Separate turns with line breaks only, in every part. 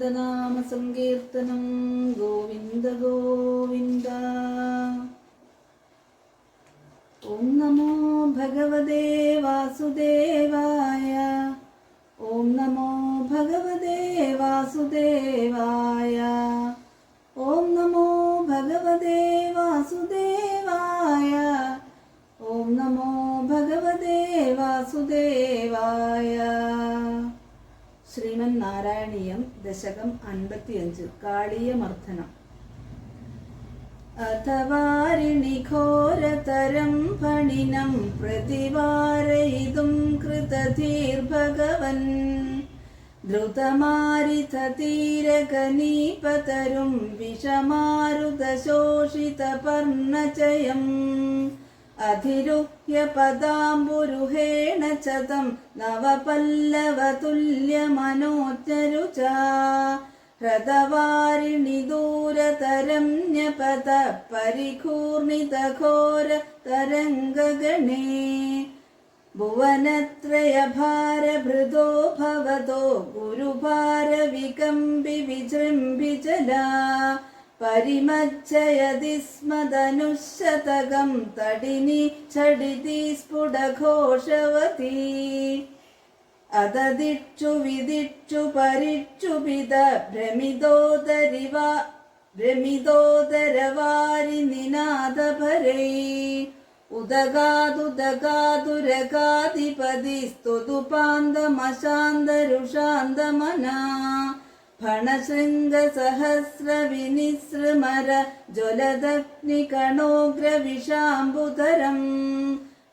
ഗോവിന്ദനാമസങ്കീർത്തനം ഗോവിന്ദ ഗോവിന്ദ. ഓം നമോ ഭഗവതേ വാസുദേവായ ഓം നമോ ഭഗവതേ വാസുദേവായ ഓം നമോ ഭഗവതേ വാസുദേവായ ഓം നമോ ഭഗവതേ വാസുദേവായ. ശ്രീമൻ നാരായണീയം ദശകം അൻപത്തിയഞ്ച് കാളീയമർദ്ദനം. അഥവാരിണി ഘോരതരം ഫണിനം പ്രതിവാരയിതും കൃതധീർഭഗവൻ ദ്രുതമാരിതീരകനീപതരും വിഷമാരുതശോഷിതപർണചയം. അധിരുഹ്യ പദാംബുരുഹേണ ചതം നവപല്ലവതുല്യമനോജരുച ഹൃതവാരിണി ദൂരതരം ന്യപത പരിഘൂർണിതഘോര തരംഗഗണേ ഭുവനത്രയഭാരഭൃതോ ഭവതോ ഗുരുഭാരവികമ്പി വിജൃംഭിജലാ പരിമജ്ജയതി സ്മദനുശതകം തടിനി ഛടിതി സ്ഫുടഘോഷവതി. അതദിക്ഷു വിദിക്ഷു പരിക്ഷുഭിത ഭ്രമിതോദരിവ ഭ്രമിതോദരവാരി നിനാദഭരൈ. ഉദഗാദുദഗാദുരഗാധിപതി സ്തുതുപാന്തമശാന്തരുഷാന്തമനാ. ഫണശൃംഗസഹസ്രവിനിസൃമര ജ്വലദഗ്നികണോഗ്രവിഷാംബുധരം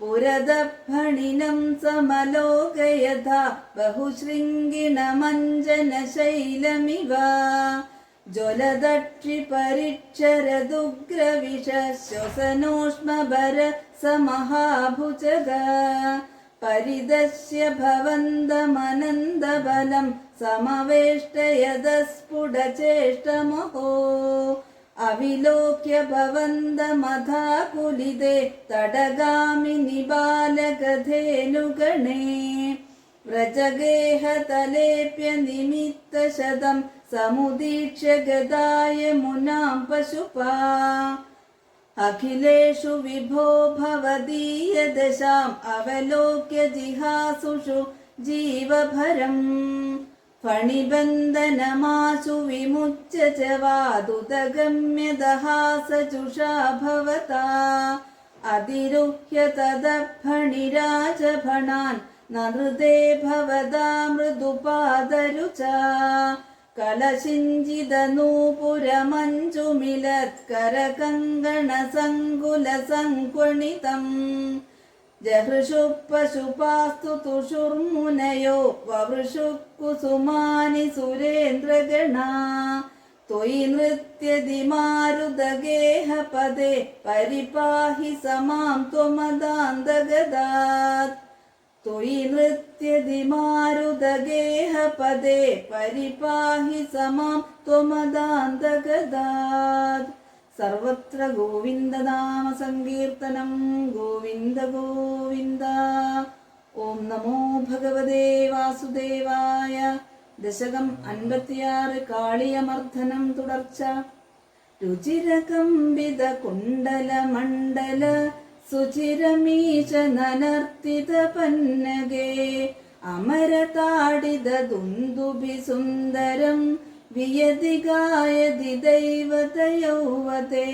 പുരദഫണിനം സമലോകയഥ ബഹുശൃംഗിണമഞ്ജനശൈലമിവ ജ്വലദക്ഷിപരിക്ഷരദുഗ്രവിഷ ശ്വസനോഷ്മഭര സമഹാഭുജഗ പരിദശ്യ ഭവന്തമനന്തബലം സമവേഷ്ടയതസ്ഫുടചേഷ്ടമഹോ അവിലോക്യ ഭവന്തമഥാകുലിതേ തടഗാമിനി ബാലകധേനുഗണേ വ്രജഗേഹതലേപ്യ നിമിത്തശതം സമുദീക്ഷ്യ ഗതായ മുനാം പശുപാ അഖിലേഷു വിഭോ ഭവദീയദശാം അവലോക്യ ജിഹാസുഷു ജീവഭരം. ഫണിബന്ധനമാശു വിമുച്യ ച വാതുതഗമ്യദഹാസചുഷാ ഭവതാ. അതിരുഹ്യ തദഫണിരാജഭണാൻ നൃതേ ഭവതാ മൃദുപാദരുച കലശിഞ്ചിതനൂപുരമഞ്ജുമിലത്കരകങ്കണസങ്കുലസങ്ക്വണിതം ജഹൃഷു പശുപാസ്തു തുഷുർമുനയോ വവൃഷു കുസുമാനി സുരേന്ദ്രഗണ. ത്വയി നൃത്യതി മാരുതഗേഹപദേ പരിപാഹി സമാം ത്വമദാന്തഗദാത്. ത്വയി നൃത്യതി മാരുതഗേഹപദേ പരിപാഹി സമാം ത്വമദാന്തഗദാത് സർവത്ര ഗോവിന്ദനാമ സങ്കീർത്തനം ഗോവിന്ദ ഗോവിന്ദ. ഓം നമോ ഭഗവതേ വാസുദേവായ. ദശകം അൻപത്തിയാറ് കാളിയമർദ്ദനം തുടർച്ച. രുചിരകമ്പിത കുണ്ടല മണ്ഡല സുചിരമീശ നനർത്തിത പന്നകേ അമരതാടിത ദുന്ദുഭി സുന്ദരം വിയതികായതി ദൈവതയൗവതേ.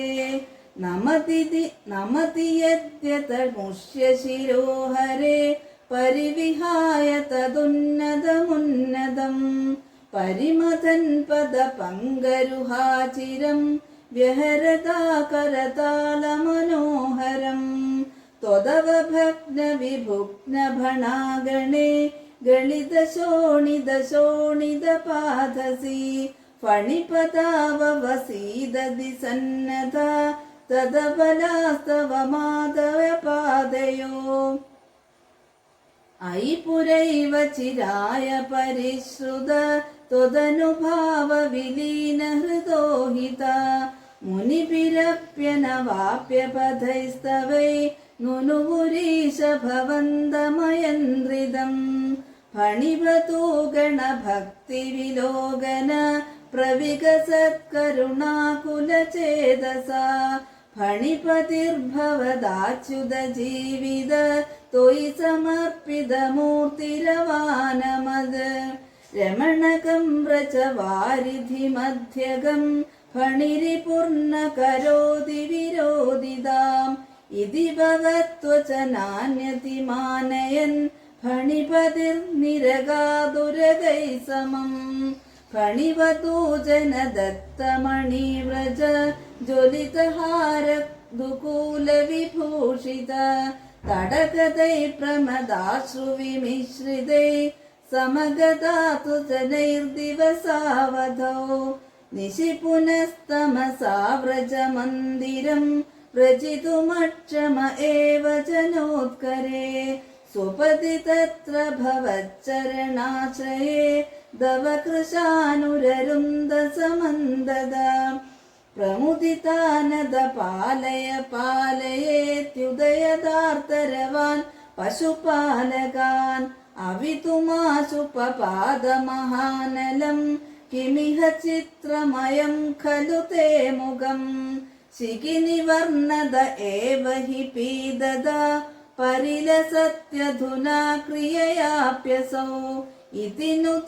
നമതി നമതി യദ്യതമുഷ്യ ശിരോഹരേ പരിവിഹായ തതുന്നതമുന്നതം പരിമതൻ പദ പങ്കരുഹാചിരം व्यहरताकरतालमनोहरं त्वदवभग्नविभुग्नभणागणे गलितशोणिदशोणिदपाधसि फणिपदाववसीदधि सन्नता तदबलास्तव माधवपादयो अयि पुरैव चिराय परिश्रुत त्वदनुभावविलीनहृदोहिता मुनिभिरप्यनवाप्यपथैस्तवै नुनुपुरीश भवन्दमयन्द्रिदम् फणिवतो गणभक्तिविलोगन प्रविकसत्करुणाकुलचेतसा फणिपतिर्भवदाच्युतजीविद त्वयि समर्पितमूर्तिरवानमद रमणकं व्रच वारिधिमध्यगम् മധ്യകം ഫണിരിപൂർണ കരോതി വിരോധിതാം. ഇതി ഭവത്വചനാന്യതി മാനയൻ ഫണിപതിർനിരകാതുരകൈ സമം ഫണിവതൂജനദത്തമണിവ്രജ ജ്വലിതഹാര ദുകൂലവിഭൂഷിത തടകതൈ പ്രമദാശ്രുവിമിശ്രിതൈ സമഗതാതു ജനൈർദിവസാവധോ നിശി പുനസ്തമസാവ്രജമന്ദിരം വ്രജിതുമക്ഷമ സ്വപതി തത്ര ഭവച്ചരണാശ്രയേ ദവ കൃശാനുരരുന്ദ സമന്തദ പ്രമുദിതാനദ പാലയ പാലയേത്യുദയദാർത്തരവാൻ പശുപാലകാൻ അവിതുമാശുപപാദമഹാനലം കിമിഹ ചിത്രമയം ഖലു തേ മുഖം. ശിഖിനിവർണത ഏവ ഹി പീദത. പരിലസത്യധുനാ ക്രിയയാപ്യസൗ ഇതി नु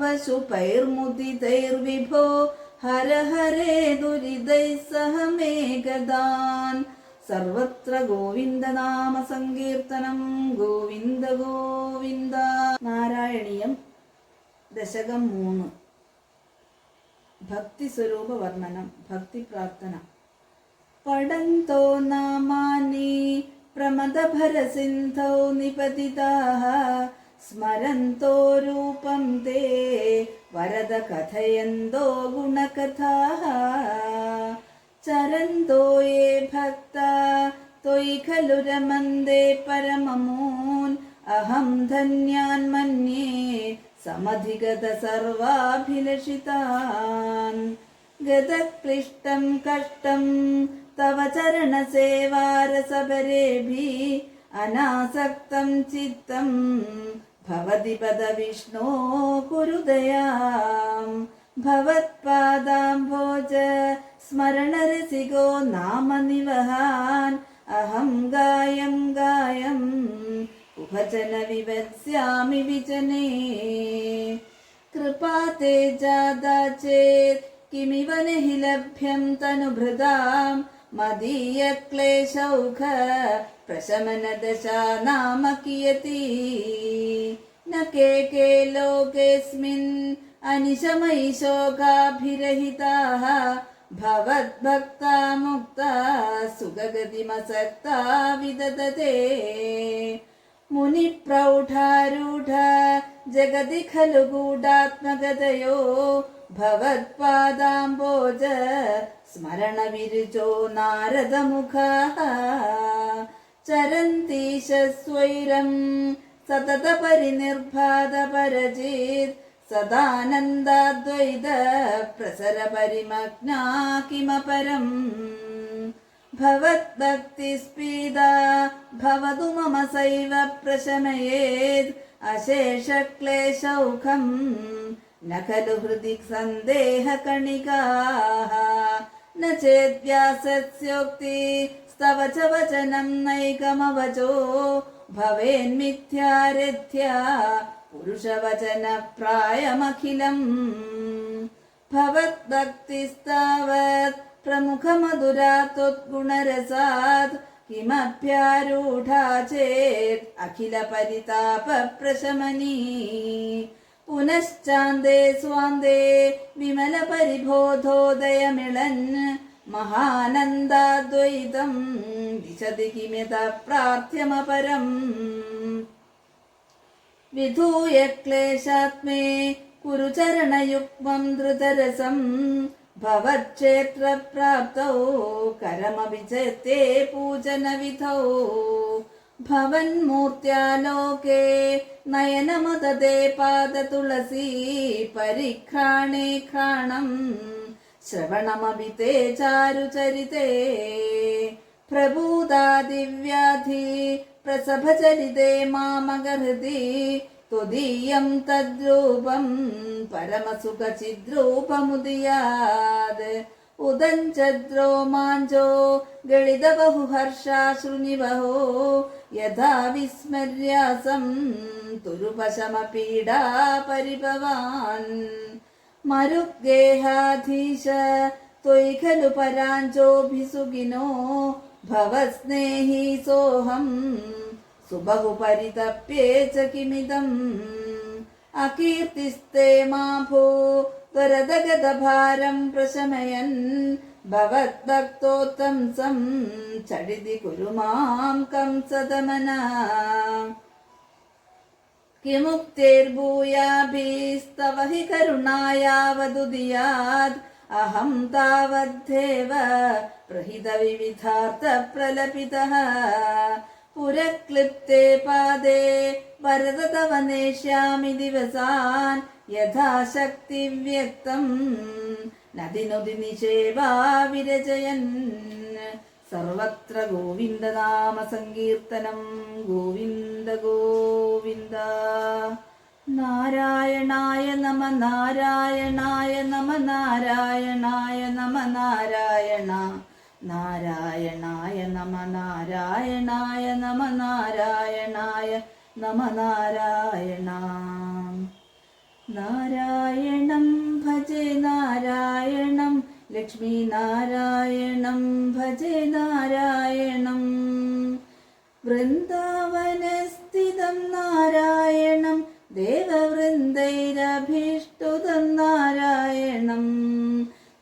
പശുപൈർമുദിതൈർവിഭോ ഹര ഹരേ ദുരിതൈ സഹ മേഘദാൻ. സർവത്ര ഗോവിന്ദനാമ സങ്കീർത്തനം. ഗോവിന്ദ ഗോവിന്ദ. നാരായണീയം ദശകം മൂന്ന്. ഭക്തി സ്വരൂപ വർണനം ഭക്തി പ്രാർത്ഥന പടന്തോ നാമാനി പ്രമദഭരസിന്ധൗ നിപതിതാഹ സ്മരന്തോ രൂപം തേ വരദ കഥയന്തോ ഗുണകഥാഹ. ചരന്തോ യേ ഭക്ത ത്വയി ഖലു രമന്തേ പരമമൂൻ അഹം ധന്യാൻ മന്യേ സമധിഗത സർവാഭിലഷിതാൻ ഗതക്ലിഷ്ടം കഷ്ടം തവ ചരണസേവാരസപരേഭി അനാസക്തം ചിത്തം ഭവതി പദ വിഷ്ണോ കുരുദയാം ഭവത്പാദാംഭോജ സ്മരണരസികോ നാമ നിവഹാൻ അഹം ഗായം ഗായം भजन विवत्स्यामि विजने। कृपा ते जादा चेत् किमिव नहि लभ्यं तनुभृदां मदीयक्लेशौख प्रशमनदशा नाम कियति। न के के लोकेऽस्मिन् अनिशमयि शोकाभिरहिताः भवद्भक्ता मुक्ता सुखगतिमसक्ता विदधते। मुनिप्रौढारूढ जगति खलु गूढात्मगतयो भवत्पादाम्बोज स्मरणविरुचो नारदमुखः चरन्तीश स्वैरम् सततपरिनिर्भातपरचित् सदानन्दाद्वैत प्रसरपरिमग्ना किमपरम् भवद्भक्तिस्पीदा भवतु मम सैव प्रशमयेत् अशेषक्लेशौखम् न खलु हृदि सन्देहकणिकाः न चेद्व्यासस्योक्ति स्तव च वचनं नैकमवचो भवेन्मिथ्यारिथ्या पुरुषवचनप्रायमखिलम् भवद्भक्तिस्तावत् प्रमुखमधुरा त्वद्गुणरसात् किमप्यारूढा चेत् अखिलपरितापप्रशमनी पुनश्चान्दे स्वान्दे विमलपरिबोधोदयमिळन् महानन्दाद्वैतं दिशति किमित प्रार्थ्यमपरम् विधूय क्लेशात्मे कुरु चरणयुग्मं धृतरसम् भवक्षेत्रप्राप्तौ करमपि च ते पूजनविधौ भवन्मूर्त्यालोके नयनमददे पादतुलसी परिघ्राणे घ्राणम् श्रवणमपि ते चारुचरिते प्रभूतादिव्याधि प्रसभचरिते मामगहृदि त्वदीयं तद्रूपं परमसुखचिद्रूपमुदयात् उदञ्चद्रो माञ्जो गलितबहुहर्षाश्रुनिवहो यथा विस्मर्यासं तुरुपशमपीडा परिभवान् मरुगेहाधीश त्वयि खलु पराञ्चोऽभिसुगिनो भवस्नेही सोऽहम् सुबहु परितप्ये च किमिदम् अकीर्तिस्ते मा भो त्वरदगदभारं प्रशमयन् भवद्भक्तोत्तंसं चडिति कुरु मां कंसदमना किमुक्तिर्भूयाभिस्तव हि करुणायावदुदियात् अहं तावद्धेव प्रहितविविधार्थप्रलपितः पुरक्लिप्ते पादे वरद तव नेष्यामि दिवसान् यथाशक्तिव्यक्तम् नदिनुदि निषेवा विरचयन् സർവത്ര ഗോവിന്ദനാമ സങ്കീർത്തനം ഗോവിന്ദ ഗോവിന്ദ നാരായണായ നമ നാരായണായ നമ നാരായണായ നമ നാരായണ നാരായണായ നമ നാരായണായ നമ നാരായണായ നമ നാരായണ. നാരായണം ഭജെ നാരായണം ലക്ഷ്മി നാരായണം ഭജെ നാരായണം. വൃന്ദാവനസ്ഥിതം നാരായണം ദേവവൃന്ദൈരഭീഷ്ടുതം നാരായണം.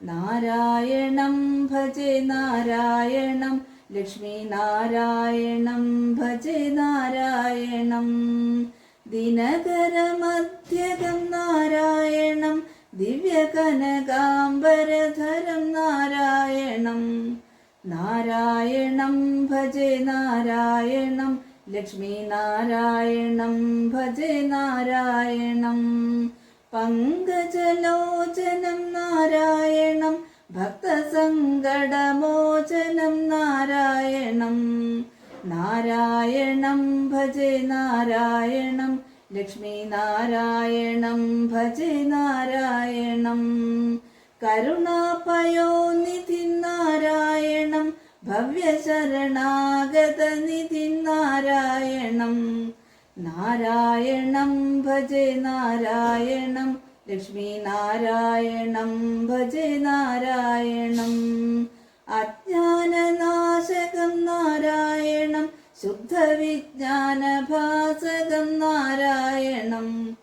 നാരായണം ഭജെ നാരായണം. ലക്ഷ്മീനാരായണം ഭജെ നാരായണം. ദിനകരമധ്യകം നാരായണം. ദിവ്യകനകാംബരധരം നാരായണം. നാരായണം ഭജെ നാരായണം. ലക്ഷ്മീനാരായണം ഭജെ നാരായണം. പങ്കജലോചനം നാരായണം ഭക്തസങ്കടമോചനം നാരായണം. നാരായണം ഭജേ നാരായണം ലക്ഷ്മീനാരായണം ഭജേ നാരായണം. കരുണാപയോനിധി നാരായണം ഭവ്യശരണാഗതനിധി നാരായണം. നാരായണം ഭജേ നാരായണം. ലക്ഷ്മീനാരായണം ഭജേ നാരായണം. അജ്ഞാനനാശകം നാരായണം. ശുദ്ധവിജ്ഞാനഭാസകം നാരായണം.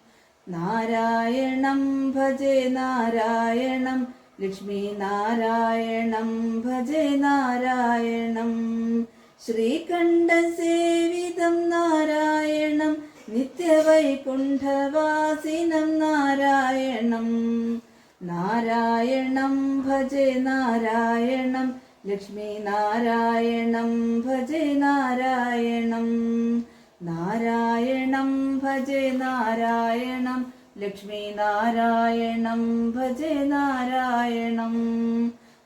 നാരായണം ഭജേ നാരായണം. ലക്ഷ്മീനാരായണം ഭജേ നാരായണം. ശ്രീകണ്ഠസേവിതം നാരായണം നിത്യവൈകുണ്ഠവാസിനം നാരായണം. നാരായണം ഭജേ നാരായണം ലക്ഷ്മീനാരായണം ഭജേ നാരായണം. നാരായണം ഭജേ നാരായണം ലക്ഷ്മീനാരായണം ഭജേ നാരായണം.